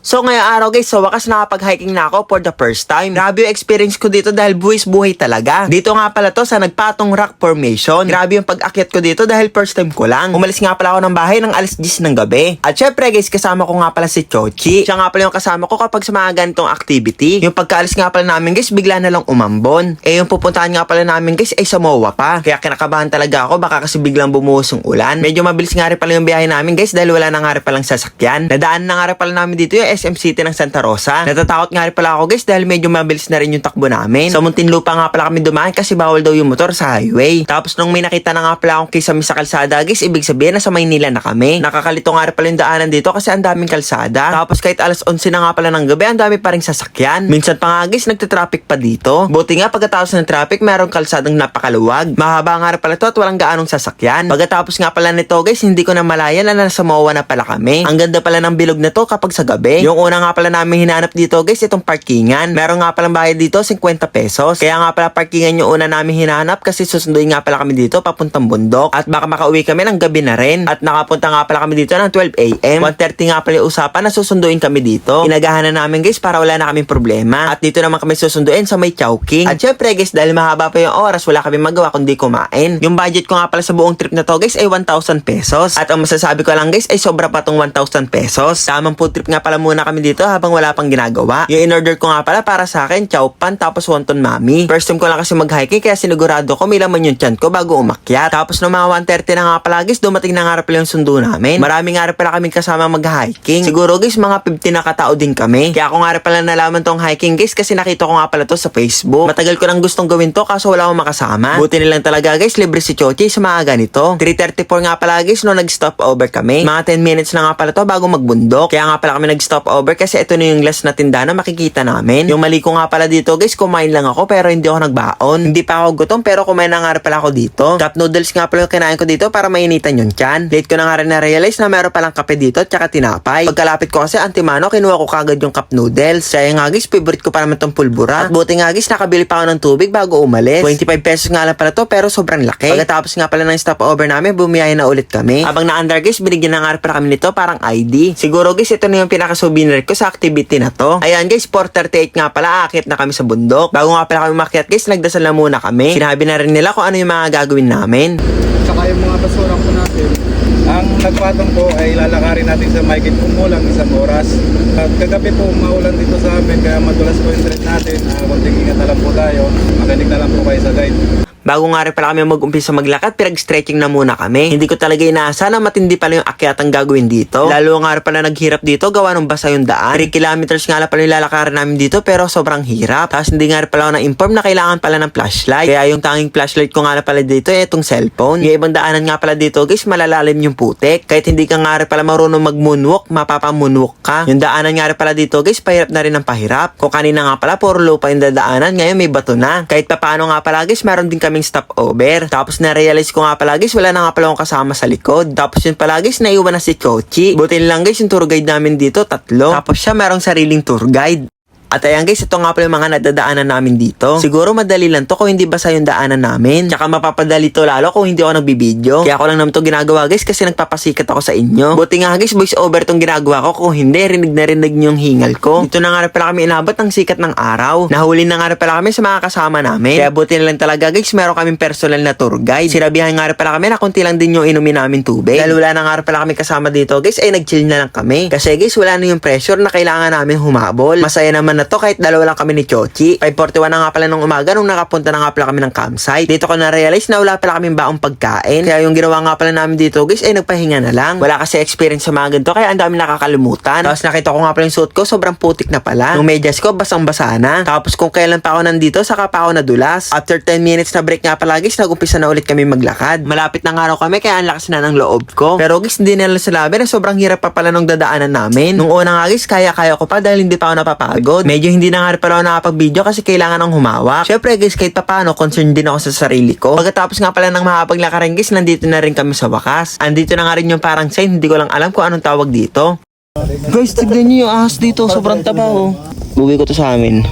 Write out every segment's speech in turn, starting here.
So ngayong araw guys, sa wakas nakapag-hiking na ako for the first time. Grabe yung experience ko dito dahil buwis buhay talaga. Dito nga pala to sa Nagpatong Rock Formation. Grabe yung pag-akyat ko dito dahil first time ko lang. Umalis nga pala ako ng bahay ng alas 10 ng gabi. At syempre guys, kasama ko nga pala si Chochi. Siya nga pala yung kasama ko kapag sa mga ganitong activity. Yung pagkaalis nga pala namin guys, bigla na lang umambon. Eh yung pupuntahan nga pala namin guys ay sa MOA pa. Kaya kinakabahan talaga ako baka kasi biglang bumuhos yung ulan. Medyo mabilis nga rin pala yung biyahe namin guys dahil wala na nga rin palang sasakyan. Nadaan na nga rin pala namin dito yung SM City ng Santa Rosa. Natatakot nga rin pala ako guys dahil medyo mabilis na rin yung takbo namin. Sa Muntinlupa nga pala kami dumaan kasi bawal daw yung motor sa highway. Tapos nung may nakita na nga pala akong kisame sa kalsada guys, ibig sabihin na sa Maynila na kami. Nakakalito nga rin pala yung daanan dito kasi ang daming kalsada. Tapos kahit alas 11 na nga pala ng gabi, ang dami pa rin sasakyan. Minsan pa nga guys, nagte-traffic pa dito. Buti nga pagkatapos ng traffic, merong kalsadang napakaluwag. Mahaba nga rin pala to at walang gaanong sasakyan. Pagkatapos nga pala nito guys, hindi ko na malaya na nasa MOA na pala kami. Ang ganda pala ng bilog na to kapag sa gabi. Yung una nga pala namin hinanap dito guys, itong parkingan. Meron nga palang bayad dito, 50 pesos. Kaya nga pala parkingan yung una namin hinanap kasi susunduin nga pala kami dito papuntang bundok. At baka makauwi kami ng gabi na rin. At nakapunta nga pala kami dito ng 12 a.m. 1.30 nga pala yung usapan na susunduin kami dito. Inagahan na namin guys para wala na kaming problema. At dito naman kami susunduin sa may Chowking. At syempre guys, dahil mahaba pa yung oras, wala kami magawa kundi kumain. Yung budget ko nga pala sa buong trip na to guys ay 1,000 pesos. At ang masasabi ko lang guys ay sobra pa tong 1,000 pesos. Tamang food trip nga pala muna kami dito habang wala pang ginagawa. Yung in-order ko nga pala para sa akin, chow pan tapos wonton mami. First time ko lang kasi mag-hiking kaya sinigurado ko may laman yung tiyan ko bago umakyat. Tapos nung mga 1.30 na nga pala guys, dumating na nga pala yung sundo namin. Marami nga pala kaming kasama mag-hiking. Siguro guys, mga 50 na katao din kami. Kaya ako nga pala nalaman tong hiking guys kasi nakita ko nga pala to sa Facebook. Matagal ko nang gustong gawin to kaso wala akong makasama. Buti nilang talaga guys, libre si Chochi sa mga ganito. 3.34 nga pala guys no nag-stop over kami. Mga 10 minutes na nga pala to bago magbundok. Kaya nga pala kami nag-stop over kasi ito na yung last na tindahan na makikita namin. Yung mali ko nga pala dito guys, kumain lang ako pero hindi ako nagbaon. Hindi pa ako gutom pero kumain na nga pala ako dito. Cup noodles nga pala kinain ko dito para mainitan yung tiyan. Late ko na nga rin na-realize na meron palang kape dito tsaka tinapay. Pagkalapit ko kasi antimano, kinuha ko kagad yung cup noodles. Kaya nga guys, favorite ko pa naman tong pulbura. At buti nga guys, nakabili pa ako ng tubig bago umalis. 25 pesos nga lang pala to pero sobrang laki. Pagkatapos nga pala ng stopover namin, bumiyahe na ulit kami. Habang na-under guys, binigyan na nga pala kami nito parang ID. Siguro guys, ito na yung pinaka-souvenir ko sa activity na to. Ayan guys, 4.38 nga pala, akit na kami sa bundok. Bago nga pala kami makiat guys, nagdasal na muna kami. Sinabi na rin nila kung ano yung mga gagawin namin. Tsaka yung mga basura po natin. Ang nagpatong po ay lalakarin natin sa Maikit Umulang isang oras. At kagabi po maulan dito sa amin kaya madulas po yung trip natin. Uh, konting ingat na lang po tayo. Makinig na lang po kayo sa guide. Bago nga rin pala kami mag-umpisa maglakad, pinag-stretching na muna kami. Hindi ko talaga inaasa na matindi pala yung akyat ang gagawin dito. Lalo nga rin pala naghirap dito, gawa ng basa yung daan. 3 kilometers nga pala yung lalakarin namin dito, pero sobrang hirap. Tapos hindi nga rin pala ako na-inform na kailangan pala ng flashlight. Kaya yung tanging flashlight ko nga pala dito, eh, itong cellphone. Yung ibang daanan nga pala dito, guys, malalalim yung putek. Kahit hindi ka nga rin pala marunong mag-moonwalk, mapapamoonwalk ka. Yung daanan nga rin pala dito, guys, pahirap na rin ang pahirap. Kung kanina nga pala, puro lupa yung dadaanan, ngayon may bato na. Kahit pa paano nga pala, guys, meron din kaming stopover. Tapos na-realize ko nga pala, guys, wala na nga pala akong kasama sa likod. Tapos yun pala, guys, naiwan na si Chochi. Buti lang, guys, yung tour guide namin dito, tatlo. Tapos siya merong sariling tour guide. At ayan guys, ito nga pala yung mga nadadaanan namin dito. Siguro madali lang to kung hindi basa yung daanan namin. Tsaka mapapadali to lalo kung hindi ako nagbibideo. Kaya ako lang naman to ginagawa guys kasi nagpapasikat ako sa inyo. Buti nga guys, voice over tong ginagawa ko. Kung hindi, rinig na rinig yung hingal ko. Dito na nga pala kami inabot ng sikat ng araw. Nahuli na nga pala kami sa mga kasama namin. Kaya buti na lang talaga guys, meron kaming personal na tour guide. Sinabihan nga pala kami na kunti lang din yung inumin namin tubig. Dahil wala na nga pala kami kasama dito guys, ay nag-chill na lang kami. Kasi guys, wala na yung pressure na kailangan namin humabol. Masaya naman na to kahit dalawa lang kami ni Chochi. 5.41 na nga pala nung umaga nung nakapunta na nga pala kami ng campsite. Dito ko na-realize na wala pala kaming baong pagkain. Kaya yung ginawa nga pala namin dito guys ay nagpahinga na lang. Wala kasi experience sa mga ganito kaya ang dami nakakalimutan. Tapos nakita ko nga pala yung suit ko sobrang putik na pala. Yung medyas ko basang basa na. Tapos kung kailan pa ako nandito saka pa ako nadulas. After 10 minutes na break nga pala guys nag-umpisa na ulit kami maglakad. Malapit na nga raw kami kaya ang lakas na ng loob ko. Pero guys hindi nila sinabi na sobrang hirap pa pala nung dadaanan namin. Nung una nga guys kaya-kaya ko pa dahil hindi pa ako napapagod. Medyo hindi na nga pala ako nakapag-video kasi kailangan ng humawak. Syempre guys, kahit pa paano, concerned din ako sa sarili ko. Pagkatapos nga pala ng mahapaglakaran guys, nandito na rin kami sa wakas. Andito na nga rin yung parang sign, hindi ko lang alam kung anong tawag dito. Guys, tignan niyo yung ahas dito, sobrang taba oh. Uwi ko to sa amin.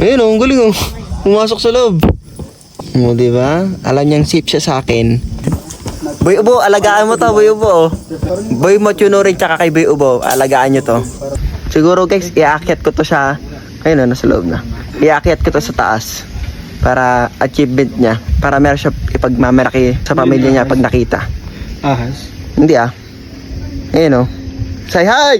Ayun oh, ang galing oh. Pumasok sa loob. O, di ba? Alam niyang safe siya sa akin. Boy Ubo, alagaan mo to, Boy Ubo. Boy Mochuno rin tsaka kay Boy Ubo, alagaan nyo to. Siguro guys, iakyat ko to siya. Ayun na, nasa loob na. Iakyat ko to sa taas. Para achievement niya. Para meron siya ipagmamalaki sa pamilya niya pag nakita. Ahas. Hindi ah. Ayun oh. Say hi!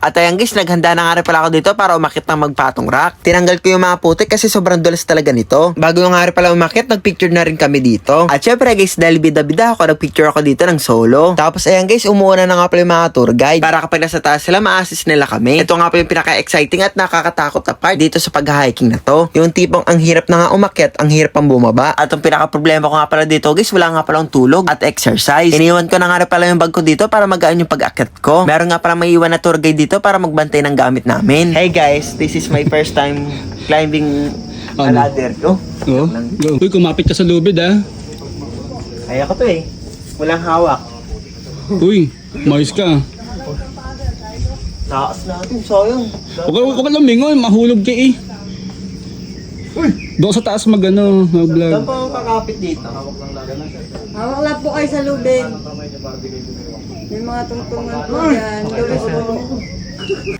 At ayan guys, naghanda na nga rin pala ako dito para umakit ng magpatong rock. Tinanggal ko yung mga putik kasi sobrang dulas talaga nito. Bago yung nga rin pala umakit, nagpicture na rin kami dito. At syempre guys, dahil bida-bida ako, nagpicture ako dito ng solo. Tapos ayan guys, umuuna na nga pala yung mga tour guide. Para kapag nasa taas sila, ma-assist nila kami. Ito nga pa yung pinaka-exciting at nakakatakot na part dito sa pag-hiking na to. Yung tipong ang hirap na nga umakyat, ang hirap pang bumaba. At ang pinaka-problema ko nga pala dito guys, wala nga palang tulog at exercise. Iniwan ko na nga pala yung bag ko dito para magaan yung pag-akyat ko. Meron nga pala may iwan na tour guide dito para magbantay ng gamit namin. Hey guys, this is my first time climbing a Ano? ladder. Oh, Oo. Uy, kumapit ka sa lubid ah. kaya ko to eh. Walang hawak. Uy, mais ka. Taas natin, sayang. Huwag ka, huwag ka lumingon, mahulog ka eh. Doon sa taas mag ano, Saan mag-vlog. pa ang kakapit dito? Hawak lang po kayo sa lubid. May mga tungtungan po yan. Luwis po.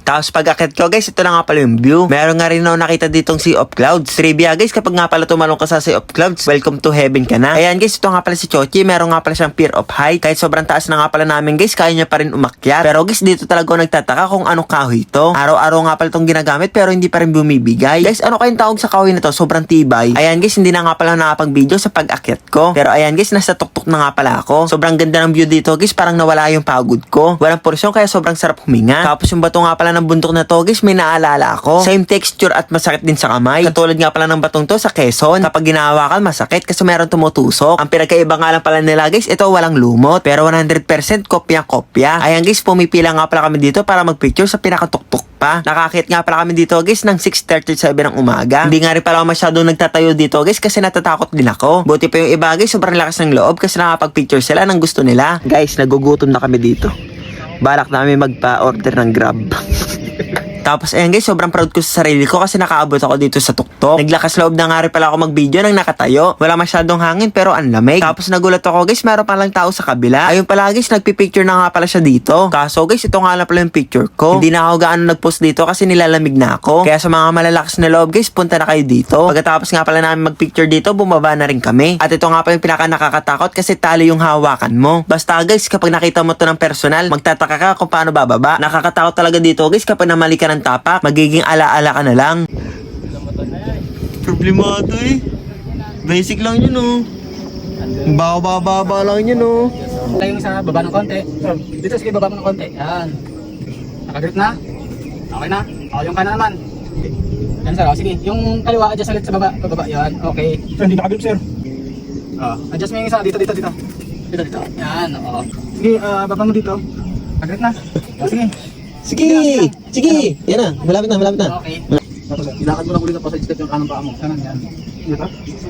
Tapos pag akit ko guys, ito na nga pala yung view. Meron nga rin ako nakita ditong Sea of Clouds. Trivia guys, kapag nga pala tumalong ka sa Sea of Clouds, welcome to heaven ka na. Ayan guys, ito nga pala si Chochi. Meron nga pala siyang fear of height. Kahit sobrang taas na nga pala namin guys, kaya niya pa rin umakyat. Pero guys, dito talaga ako nagtataka kung anong kahoy ito. Araw-araw nga pala itong ginagamit pero hindi pa rin bumibigay. Guys, ano kayong tawag sa kahoy na to? Sobrang tibay. Ayan guys, hindi na nga pala nakapag-video sa pag-akyat ko. Pero ayan guys, nasa tuktok na nga pala ako. Sobrang ganda ng view dito guys, parang nawala yung pagod ko. Walang porsyon kaya sobrang sarap huminga. Tapos yung bato nga pala ng bundok na to guys, may naalala ako. Same texture at masakit din sa kamay. Katulad nga pala ng batong to sa Quezon. Kapag ginahawakan, masakit kasi meron tumutusok. Ang pinagkaiba nga lang pala nila guys, ito walang lumot. Pero 100% kopya-kopya. Ayan guys, pumipila nga pala kami dito para magpicture sa pinakatuktok pa. Nakakit nga pala kami dito guys ng 6.37 ng umaga. Hindi nga rin pala ako masyadong nagtatayo dito guys kasi natatakot din ako. Buti pa yung iba guys, sobrang lakas ng loob kasi nakapag-picture sila ng gusto nila. Guys, nagugutom na kami dito. Balak namin magpa-order ng Grab. Tapos ayan guys, sobrang proud ko sa sarili ko kasi nakaabot ako dito sa tuktok. Naglakas loob na nga rin pala ako mag-video nang nakatayo. Wala masyadong hangin pero ang lamig. Tapos nagulat ako guys, meron palang tao sa kabila. Ayun pala guys, nagpipicture na nga pala siya dito. Kaso guys, ito nga lang pala yung picture ko. Hindi na ako gaano nag-post dito kasi nilalamig na ako. Kaya sa mga malalakas na loob guys, punta na kayo dito. Pagkatapos nga pala namin mag-picture dito, bumaba na rin kami. At ito nga pa yung pinaka nakakatakot kasi tali yung hawakan mo. Basta guys, kapag nakita mo to ng personal, magtataka ka kung paano bababa. Nakakatakot talaga dito guys kapag namali ka ng tapak, magiging ala-ala ka na lang. Problemado eh. Basic lang yun oh. Baba-baba lang yun oh. Tayo sa baba ng konti. Dito sige baba mo ng konti. Yan. Nakagrip na? Okay na? O, yung kanan naman. Yan sir, o, sige. Yung kaliwa, adjust ulit sa baba. Pababa, yan. Okay. Sir, hindi nakagrip sir. O, adjust mo yung isa. Dito, dito, dito. Dito, dito. Yan, o. Sige, ah, baba mo dito. Nakagrip na? O, sige. Sige! Sige! Yan na, malapit na, malapit na. Okay. Ilakad mo lang ulit na pa step yung kanang paa mo. Kanan, yan. Konti.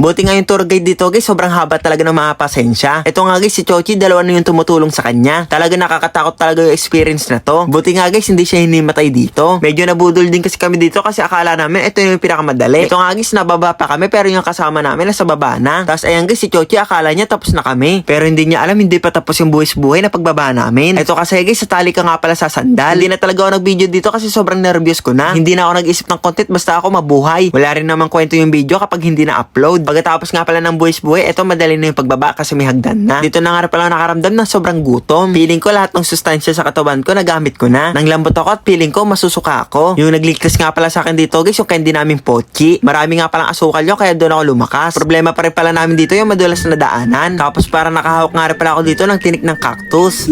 Buti nga yung tour guide dito guys, sobrang haba talaga ng mga pasensya. Ito nga guys, si Chochi, dalawa na yung tumutulong sa kanya. Talaga nakakatakot talaga yung experience na to. Buti nga guys, hindi siya hinimatay dito. Medyo nabudol din kasi kami dito kasi akala namin ito yung pinakamadali. Ito nga guys, nababa pa kami pero yung kasama namin nasa baba na. Tapos ayan guys, si Chochi akala niya tapos na kami. Pero hindi niya alam, hindi pa tapos yung buwis-buhay na pagbaba namin. Ito kasi guys, sa tali ka nga pala sa sandal. Hindi na talaga ako nag-video dito kasi sobrang nervous ko na. Hindi na ako nag-isip ng content basta ako mabuhay. Wala rin naman kwento yung video kapag hindi na-upload. Pagkatapos nga pala ng buwis-buhay, ito madali na yung pagbaba kasi may hagdan na. Dito na nga pala nakaramdam na sobrang gutom. Feeling ko lahat ng sustansya sa katawan ko nagamit ko na. Nang lambot ako at feeling ko masusuka ako. Yung nagligtas nga pala sa akin dito guys, yung candy namin pochi. Marami nga palang asukal yun kaya doon ako lumakas. Problema pa rin pala namin dito yung madulas na daanan. Tapos para nakahawak nga rin pala ako dito ng tinik ng cactus.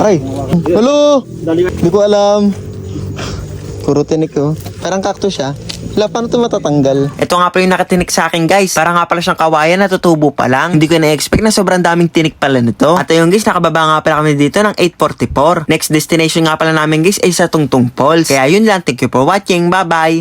Ay, hello! Hindi ko alam. Puro tinik ko. Parang cactus siya. Wala, paano ito matatanggal? Ito nga pala yung nakatinik sa akin, guys. Para nga pala siyang kawayan na tutubo pa lang. Hindi ko na-expect na sobrang daming tinik pala nito. At ayun, guys, nakababa nga pala kami dito ng 844. Next destination nga pala namin, guys, ay sa Tungtung Falls. Kaya yun lang. Thank you for watching. Bye-bye!